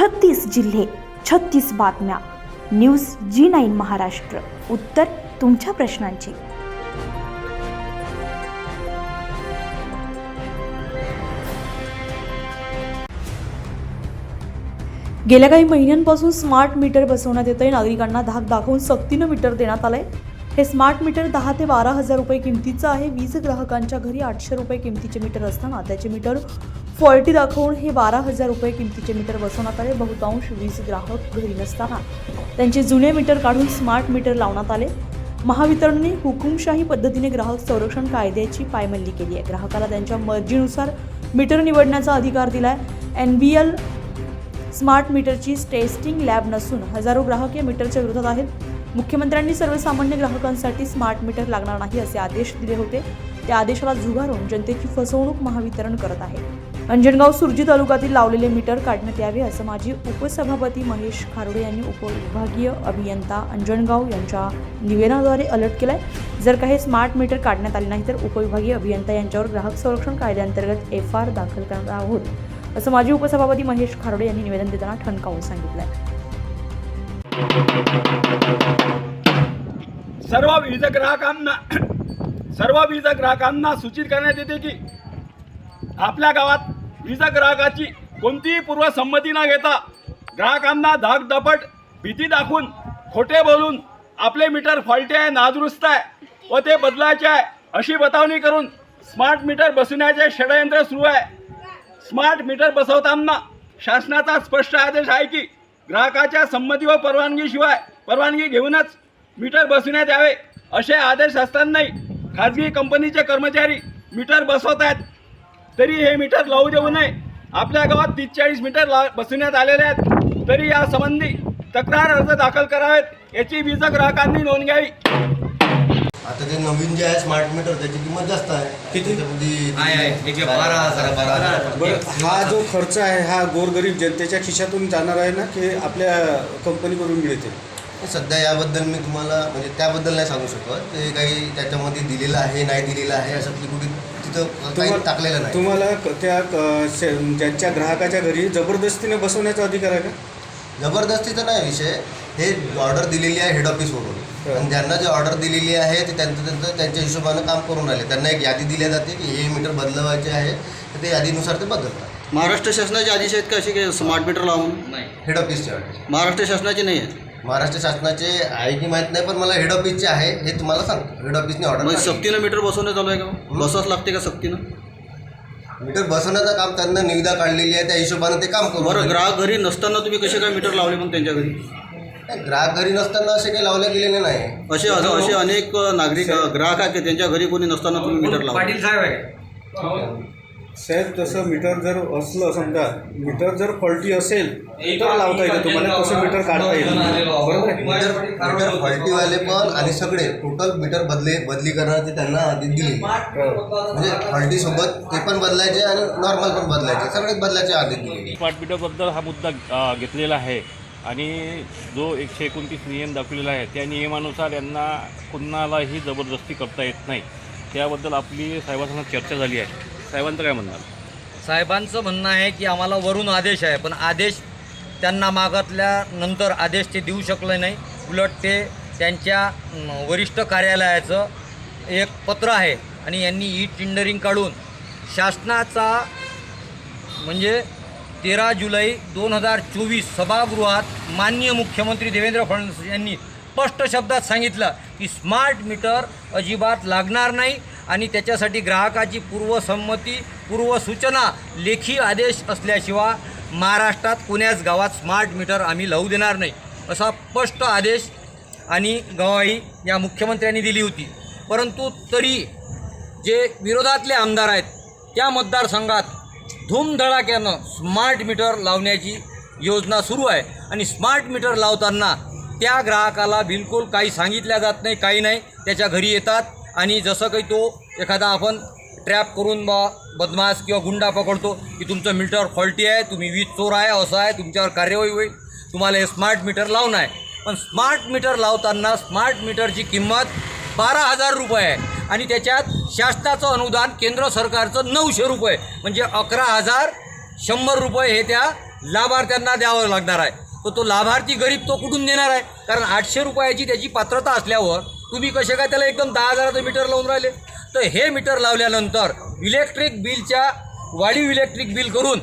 छत्तीस जिल्हे छत्तीस बातम्या. News G nine Maharashtra. उत्तर तुमच्या प्रश्नांची. गेल्या काही महिन्यांपासून स्मार्ट मीटर बसवण्यात येत आहे नागरिकांना धाक दाखवून सक्तीनं मीटर देण्यात आलंय. हे स्मार्ट मीटर दहा ते बारा हजार रुपये किमतीचं आहे. वीज ग्राहकांच्या घरी आठशे रुपये किमतीचे मीटर असताना त्याचे मीटर फॉल्टी दाखवून हे बारा हजार रुपये किमतीचे मीटर बसवण्यात आले. बहुतांश वीज ग्राहक घरी नसताना त्यांचे जुने मीटर काढून स्मार्ट मीटर लावण्यात आले. महावितरणने हुकुमशाही पद्धतीने ग्राहक संरक्षण कायद्याची पायमल्ली केली आहे. ग्राहकाला त्यांच्या मर्जीनुसार मीटर निवडण्याचा अधिकार दिला आहे एन बी एल स्मार्ट मीटरची टेस्टिंग लॅब नसून हजारो ग्राहक या मीटरच्या विरोधात आहेत. मुख्यमंत्र्यांनी सर्वसामान्य ग्राहकांसाठी स्मार्ट मीटर लागणार नाही असे आदेश दिले होते. त्या आदेशाला झुगारून जनतेची फसवणूक महावितरण करत आहे. अंजनगाव सुरजी तालुक्यातील लावलेले मीटर काढण्यात यावे असं माजी उपसभापती महेश खारोडे यांनी उपविभागीय अभियंता अंजनगाव यांच्या निवेदनाद्वारे अलर्ट केलाय. जर काही स्मार्ट मीटर काढण्यात आले नाही तर उपविभागीय अभियंता यांच्यावर ग्राहक संरक्षण कायद्याअंतर्गत एफ आर दाखल करणार आहोत असं माजी उपसभापती महेश खारोडे यांनी निवेदन देताना ठणकावून सांगितलं आहे सर्व वीज ग्राहकांना सर्व वीज ग्राहकांना सूचित करण्यात येते की आपल्या गावात वीज ग्राहकाची कोणतीही पूर्वसंमती न घेता ग्राहकांना धाकधपट भीती दाखवून खोटे बोलून आपले मीटर फॉल्टी आहे नादुरुस्त आहे व ते बदलायचे आहे अशी बतावणी करून स्मार्ट मीटर बसवण्याचे षडयंत्र सुरू आहे. स्मार्ट मीटर बसवताना शासनाचा स्पष्ट आदेश आहे की ग्राहकाच्या संमती व परवानगीशिवाय परवानगी घेऊनच मीटर बसवण्यात यावे असे आदेश असतानाही खाजगी कंपनीचे कर्मचारी मीटर बसवत आहेत तरी हे मीटर लावू देऊ नये. आपल्या गावात तीस चाळीस मीटर ला बसवण्यात आलेले आहेत. तरी या संबंधी तक्रार अर्ज दाखल करावेत. याची वीज ग्राहकांनी नोंद घ्यावी. आता ते नवीन जे आहे स्मार्ट मीटर त्याची किंमत जास्त आहे. किती? हा जो खर्च आहे हा गोरगरीब जनतेच्या खिशातून जाणार आहे ना की आपल्या कंपनीकडून मिळते? सध्या याबद्दल मी तुम्हाला म्हणजे त्याबद्दल नाही सांगू शकत. ते काही त्याच्यामध्ये दिलेलं आहे नाही दिलेलं आहे असं कुठे तिथं काही टाकलेलं नाही. तुम्हाला क- त्या क- शे- ज्यांच्या ग्राहकाच्या घरी जबरदस्तीने बसवण्याचा अधिकार आहे का? जबरदस्तीचा नाही विषय. हे ऑर्डर दिलेली आहे हेड ऑफिसवरून हो. आणि ज्यांना जे ऑर्डर दिलेली आहे ते त्यांचं त्यांचं त्यांच्या हिशोबानं काम करून आले. त्यांना एक यादी दिली जाते की हे मीटर बदलवायचे आहे तर ते यादीनुसार ते बदलतात. महाराष्ट्र शासनाचे आदेश आहेत का असे की स्मार्ट मीटर लावून? हेड ऑफिसचे महाराष्ट्र शासनाचे नाही आहेत महाराष्ट्र शासनाचे आहे की माहीत नाही पण मला हेड ऑफिसचे आहे हे तुम्हाला सांगतो. हेड ऑफिसने म्हणजे ऑर्डर सक्तीनं मीटर बसवण्यात चालू आहे का? बसवाच लागते का सक्तीनं मीटर बसवण्याचं काम त्यांना निविदा काढलेली आहे त्या हिशोबानं ते काम करू बरं. ग्राहक घरी नसताना तुम्ही कसे काय मीटर लावले मग त्यांच्या घरी? नाही, ग्राहक घरी नसताना असे काही लावले गेलेले नाही. असे असे अनेक नागरिक ग्राहक आहेत की त्यांच्या घरी कोणी नसताना तुम्ही मीटर लावले. साहेब तसं मीटर जर असलं समजा मीटर जर फॉल्टी असेल तर लावता येतं. तुम्हाला तसं मीटर काढता येईल? बरोबर आहे? मीटर फॉल्टीवाले पण आणि सगळे. टोटल मीटर बदले बदली करण्याची त्यांना आधी दिली. म्हणजे फॉल्टी सोबत ते पण बदलायचे आणि नॉर्मल पण बदलायचे. सगळेच बदलायचे आधी दिलेली. स्मार्ट मीटरबद्दल हा मुद्दा घेतलेला आहे. आणि जो एकशे एकोणतीस नियम दाखवलेला आहे त्या नियमानुसार यांना कुणालाही जबरदस्ती करता येत नाही. त्याबद्दल आपली साहेबांसंग चर्चा झाली आहे. साहेबांचं काय म्हणणार साहेबांचं म्हणणं आहे की आम्हाला वरून आदेश आहे पण आदेश त्यांना मागतल्यानंतर आदेश ते देऊ शकले नाही. उलट ते त्यांच्या अं, वरिष्ठ कार्यालयाचं एक पत्र आहे आणि यांनी ई टेंडरिंग काढून शासनाचा म्हणजे तेरा जुलै दोन हजार चोवीस सभागृहात माननीय मुख्यमंत्री देवेंद्र फडणवीस यांनी स्पष्ट शब्दात सांगितलं की स्मार्ट मीटर अजिबात लागणार नाही. आणि त्याच्यासाठी ग्राहकाची पूर्वसंमती पूर्वसूचना लेखी आदेश असल्याशिवाय महाराष्ट्रात कोण्याच गावात स्मार्ट मीटर आम्ही लावू देणार नाही असा स्पष्ट आदेश आणि गवाही या मुख्यमंत्र्यांनी दिली होती. परंतु तरी जे विरोधातले आमदार आहेत त्या मतदारसंघात धूमधडाक्यानं स्मार्ट मीटर लावण्याची योजना सुरू आहे आणि स्मार्ट मीटर लावताना त्या ग्राहकाला बिलकुल काही सांगितल्या जात नाही काही नाही त्याच्या घरी येतात आणि जसं काही तो एखादा आपण ट्रॅप करून बा बदमाश किंवा गुंडा पकडतो की तुमचं मीटर फॉल्टी आहे तुम्ही वीज चोर आहे असं आहे तुमच्यावर कार्यवाही होईल. तुम्हाला हे स्मार्ट मीटर लावणं आहे. पण स्मार्ट मीटर लावताना स्मार्ट मीटरची किंमत बारा हजार रुपये आहे. आणि त्याच्यात शासनाचं अनुदान केंद्र सरकारचं नऊशे रुपये. म्हणजे अकरा हजार शंभर रुपये हे त्या लाभार्थ्यांना द्यावं लागणार आहे. तर तो लाभार्थी गरीब तो कुठून देणार आहे? कारण आठशे रुपयाची त्याची पात्रता असल्यावर तुम्ही कसे काय त्याला एकदम दहा हजाराचं मीटर लावून राहिले? तर हे मीटर लावल्यानंतर इलेक्ट्रिक बिलच्या वाढीव इलेक्ट्रिक बिल करून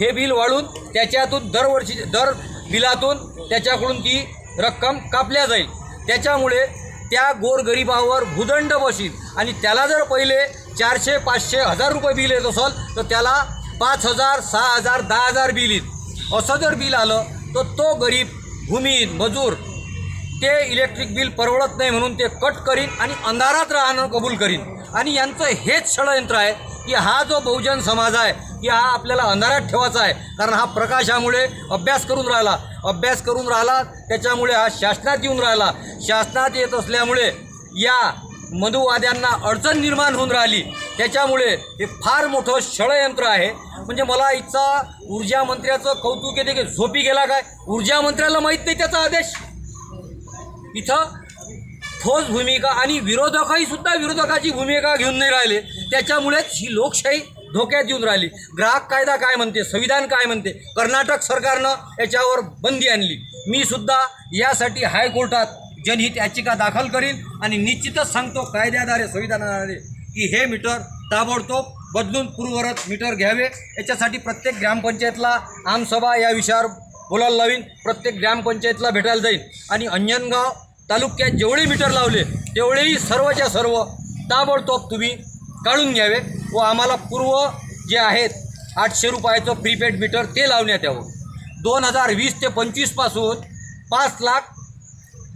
हे बिल वाढून त्याच्यातून दरवर्षी दर बिलातून त्याच्याकडून ती रक्कम कापल्या जाईल. त्याच्यामुळे त्या गोरगरिबावर भूदंड बसील आणि त्याला जर पहिले चारशे पाचशे हजार रुपये बिल येत असेल तर त्याला पाच हजार सहा हजार दहा हजार बिल येईल. असं जर बिल आलं तर तो गरीब भूमिहीन मजूर ते इलेक्ट्रिक बिल परवडत नाही म्हणून ते कट करीन आणि अंधारात राहणं कबूल करीन. आणि यांचं हेच षडयंत्र आहे की हा जो बहुजन समाज आहे की हा आपल्याला अंधारात ठेवायचा आहे. कारण हा प्रकाशामुळे अभ्यास करून राहिला. अभ्यास करून राहिला त्याच्यामुळे हा शासनात येऊन राहिला. शासनात येत असल्यामुळे या मधुवाद्यांना अडचण निर्माण होऊन राहिली. त्याच्यामुळे हे फार मोठं षडयंत्र आहे. म्हणजे मला इथचा ऊर्जा मंत्र्याचं कौतुक येते की झोपी गेला काय? ऊर्जा मंत्र्याला माहीत नाही त्याचा आदेश. इथं ठोस भूमिका आणि विरोधकही सुद्धा विरोधकाची भूमिका घेऊन नाही राहिले. त्याच्यामुळेच ही लोकशाही धोक्यात येऊन राहिली. ग्राहक कायदा काय म्हणते संविधान काय म्हणते कर्नाटक सरकारनं याच्यावर बंदी आणली. मी सुद्धा यासाठी हायकोर्टात जनहित याचिका दाखल करीन आणि निश्चितच सांगतो कायद्याद्वारे संविधानाद्वारे की हे मीटर ताबडतोब बदलून पूर्वरत मीटर घ्यावे. याच्यासाठी प्रत्येक ग्रामपंचायतला आमसभा या विषयावर बोलायला लावीन प्रत्येक ग्रामपंचायतला भेटायला जाईन. आणि अंजनगाव तालुक्यात जेवढे मीटर लावले तेवढेही सर्वच्या सर्व ताबडतोब तुम्ही काढून घ्यावे व आम्हाला पूर्व जे आहेत आठशे रुपयाचं प्रीपेड मीटर ते लावण्यात यावं. दोन हजार वीस ते पंचवीसपासून पाच लाख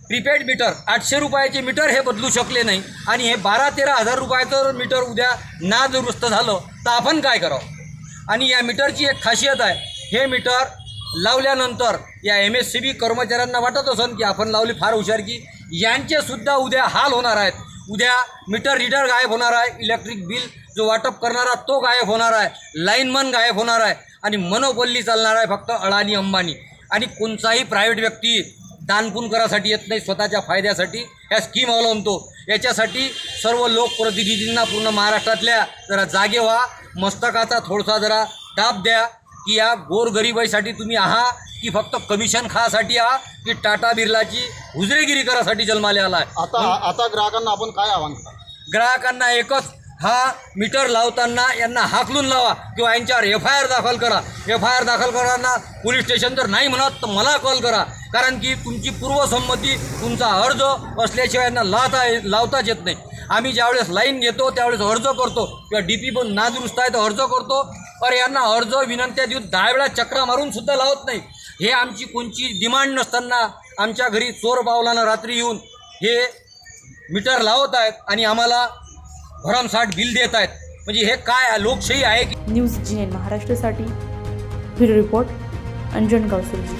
प्रीपेड मीटर आठशे रुपयाचे मीटर हे बदलू शकले नाही आणि हे बारा तेरा हजार रुपयाचं मीटर उद्या नादुरुस्त झालं तर आपण काय करावं? आणि या मीटरची एक खासियत आहे हे मीटर लावल्यानंतर या एम एस सी बी कर्मचाऱ्यांना वाटत असन की आपण लावली फार हुशार की यांचेसुद्धा उद्या हाल होणार आहेत. उद्या मीटर रीडर गायब होणार आहे इलेक्ट्रिक बिल जो वाटप करणारा तो गायब होणार आहे लाईनमन गायब होणार आहे आणि मनोबल्ली चालणार आहे फक्त अडाणी अंबानी. आणि कोणताही प्रायव्हेट व्यक्ती दानपून करासाठी येत नाही स्वतःच्या फायद्यासाठी ह्या स्कीम अवलंबतो. याच्यासाठी सर्व लोकप्रतिनिधींना पूर्ण महाराष्ट्रातल्या जरा जागे व्हा मस्तकाचा थोडासा जरा दाब द्या की या गोरगरिबाईसाठी तुम्ही आहा की फक्त कमिशन खासाठी आहा की टाटा बिर्लाची हुजरेगिरी करासाठी जन्माले आला आहे आता आता ग्राहकांना आपण काय आव्हान ग्राहकांना एकच हा मीटर लावताना यांना हाकलून लावा किंवा यांच्यावर एफ आय आर दाखल करा. एफ आय आर दाखल करताना पोलीस स्टेशन जर नाही म्हणत तर मला कॉल करा. कारण की तुमची पूर्वसंमती तुमचा अर्ज असल्याशिवाय यांना लावता लावताच येत नाही. आम्ही ज्यावेळेस लाईन घेतो त्यावेळेस अर्ज करतो. किंवा डी पी पण नादुरुस्त आहे तर अर्ज करतो. पर यांना अर्ज विनंत्या देऊन दहा वेळा चक्रा मारून सुद्धा लावत नाही हे आमची कोणची डिमांड नसताना आमच्या घरी चोर पावलानं रात्री येऊन हे मीटर लावत आहेत आणि आम्हाला भरमसाठ बिल देत आहेत. म्हणजे हे काय लोकशाही आहे की न्यूज जी एन महाराष्ट्रासाठी ब्युरो रिपोर्ट अंजन गावसुरजी.